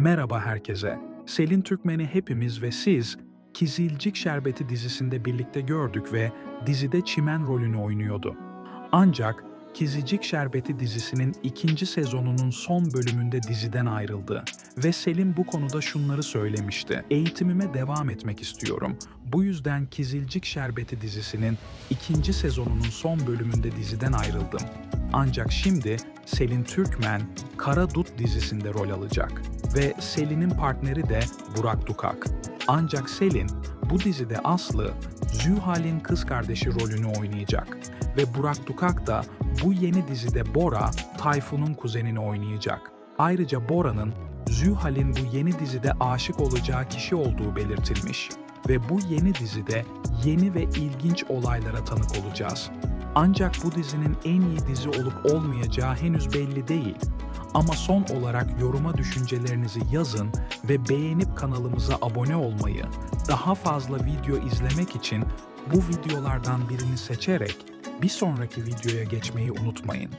Merhaba herkese. Selin Türkmen'i hepimiz ve siz Kizilcik Şerbeti dizisinde birlikte gördük ve dizide Çimen rolünü oynuyordu. Ancak Kizilcik Şerbeti dizisinin ikinci sezonunun son bölümünde diziden ayrıldı ve Selin bu konuda şunları söylemişti. Eğitimime devam etmek istiyorum. Bu yüzden Kizilcik Şerbeti dizisinin ikinci sezonunun son bölümünde diziden ayrıldım. Ancak şimdi Selin Türkmen Kara Dut dizisinde rol alacak ve Selin'in partneri de Burak Dukak. Ancak Selin bu dizide Aslı, Zühal'in kız kardeşi rolünü oynayacak ve Burak Dukak da bu yeni dizide Bora, Tayfun'un kuzenini oynayacak. Ayrıca Bora'nın Zühal'in bu yeni dizide aşık olacağı kişi olduğu belirtilmiş ve bu yeni dizide yeni ve ilginç olaylara tanık olacağız. Ancak bu dizinin en iyi dizi olup olmayacağı henüz belli değil. Ama son olarak yoruma düşüncelerinizi yazın ve beğenip kanalımıza abone olmayı, daha fazla video izlemek için bu videolardan birini seçerek bir sonraki videoya geçmeyi unutmayın.